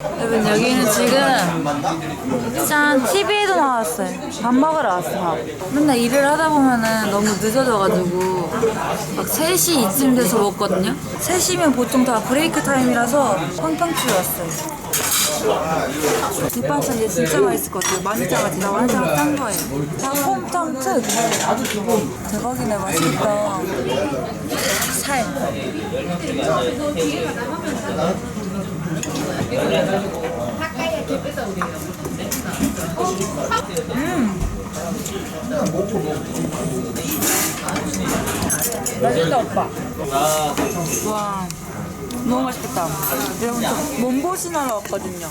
여러분 여기는 지금 짠 TV에도 나왔어요. 밥 먹으러 왔어 밥. 맨날 일을 하다 보면은 너무 늦어져가지고 막 3시 이쯤 돼서 먹거든요. 3시면 보통 다 브레이크 타임이라서 팡팡집 왔어요. 뒷반찬 얘 진짜 맛있을 것 같아요. 많이 짜가지고 나 완전 짠 거예요. 닭곰탕 특. 대박이네 맛있겠다. 살. 맛있다 오빠. 와 너무 맛있겠다. 여러분 저 몸보신하러 왔거든요.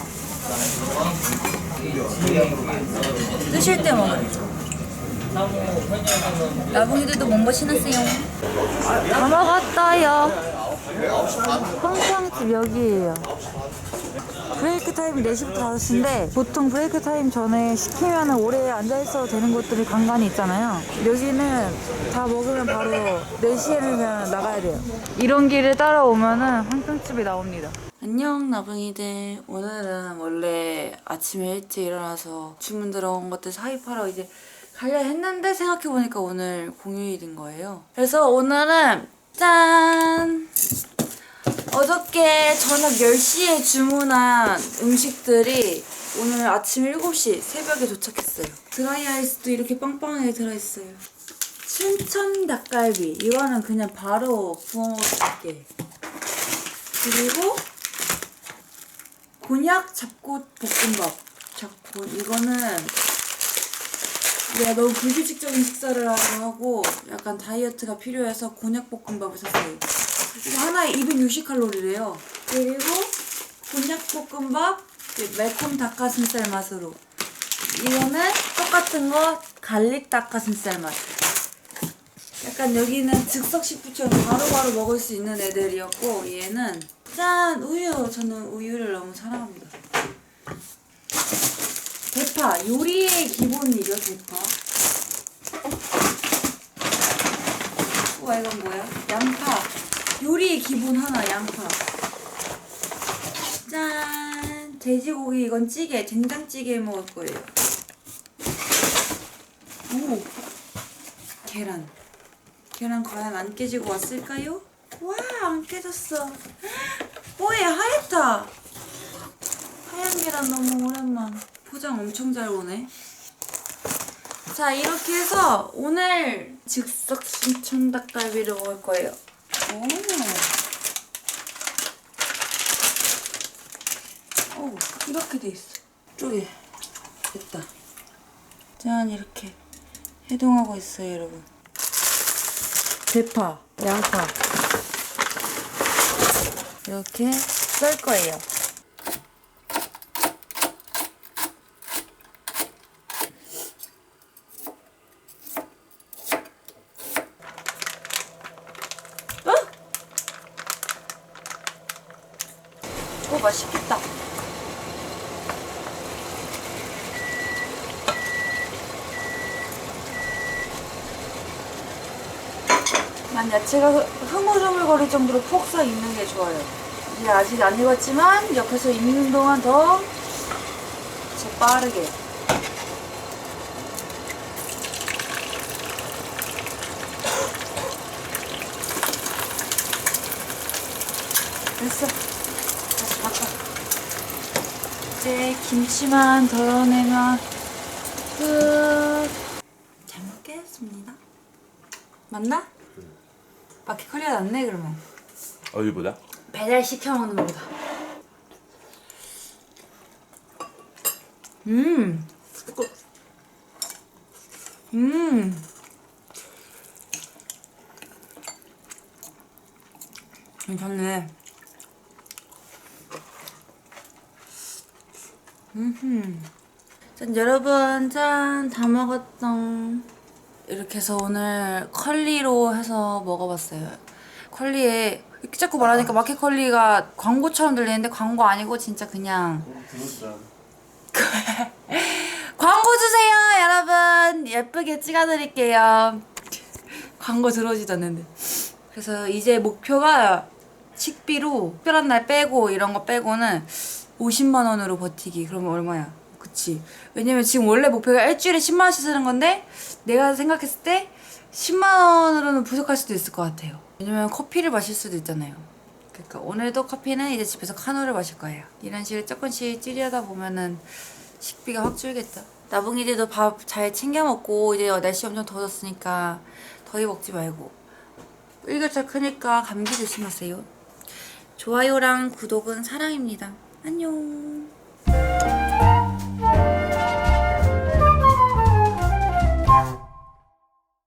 뜨실 때 먹어요. 나붕이들도 몸보신하세요. 다 먹었어요. 평평집 여기에요. 브레이크 타임이 4시부터 5시인데 보통 브레이크 타임 전에 시키면 오래 앉아있어도 되는 곳들이 간간히 있잖아요. 여기는 다 먹으면 바로 4시에는 그냥 나가야 돼요. 이런 길을 따라오면 은 황평집이 나옵니다. 안녕 나붕이들. 오늘은 원래 아침에 일찍 일어나서 주문 들어온 것들 사입하러 이제 가려 했는데 생각해보니까 오늘 공휴일인 거예요. 그래서 오늘은 짠! 어저께 저녁 10시에 주문한 음식들이 오늘 아침 7시 새벽에 도착했어요. 드라이 아이스도 이렇게 빵빵하게 들어있어요. 춘천 닭갈비. 이거는 그냥 바로 부어 먹을게. 그리고 곤약 잡곡 볶음밥. 잡곡. 이거는 내가 너무 불규칙적인 식사를 하고 약간 다이어트가 필요해서 곤약 볶음밥을 샀어요. 이거 하나에 260칼로리래요. 그리고 곤약볶음밥 매콤 닭가슴살 맛으로. 이거는 똑같은 거 갈릭 닭가슴살 맛. 약간 여기는 즉석 식품처럼 바로바로 먹을 수 있는 애들이었고 얘는 짠 우유. 저는 우유를 너무 사랑합니다. 대파 요리의 기본이죠 대파. 우와 이건 뭐야? 양파. 요리의 기본 하나 양파. 짠. 돼지고기 이건 찌개 된장찌개 먹을 거예요. 오. 계란. 계란 과연 안 깨지고 왔을까요? 와 안 깨졌어. 오예 하얗다. 하얀 계란 너무 오랜만. 포장 엄청 잘 오네. 자 이렇게 해서 오늘 즉석 신천 닭갈비를 먹을 거예요. 오. 오 이렇게 돼 있어. 쪽에 됐다. 짠 이렇게 해동하고 있어요 여러분. 대파, 양파 이렇게 썰 거예요. 오 맛있겠다. 난 야채가 흐- 흐물흐물거릴 정도로 푹써 있는 게 좋아요. 이제 아직 안 익었지만 옆에서 익는 동안 더 재빠르게 됐어. 다시 바꿔. 이제 김치만 덜어내면 끝. 잘 먹겠습니다. 맞나? 마켓 컬리가 낫네 그러면. 어디보다? 배달 시켜 먹는 거보다. 음. 음. 괜찮네. 음. 짠 여러분 짠 다 먹었던 이렇게 해서 오늘 컬리로 해서 먹어봤어요. 컬리에 이렇게 자꾸 말하니까 마켓 컬리가 광고처럼 들리는데 광고 아니고 진짜 그냥 광고 주세요 여러분 예쁘게 찍어드릴게요. 광고 들어오지도 않는데. 그래서 이제 목표가 식비로 특별한 날 빼고 이런 거 빼고는 50만 원으로 버티기. 그러면 얼마야? 그치. 왜냐면 지금 원래 목표가 일주일에 10만 원씩 쓰는 건데 내가 생각했을 때 10만 원으로는 부족할 수도 있을 것 같아요. 왜냐면 커피를 마실 수도 있잖아요. 그러니까 오늘도 커피는 이제 집에서 카누를 마실 거예요. 이런 식으로 조금씩 찌려다 보면은 식비가 확 줄겠죠. 나붕이들도 밥 잘 챙겨 먹고 이제 날씨 엄청 더워졌으니까 더위 먹지 말고. 일교차 크니까 감기 조심하세요. 좋아요랑 구독은 사랑입니다. 안녕.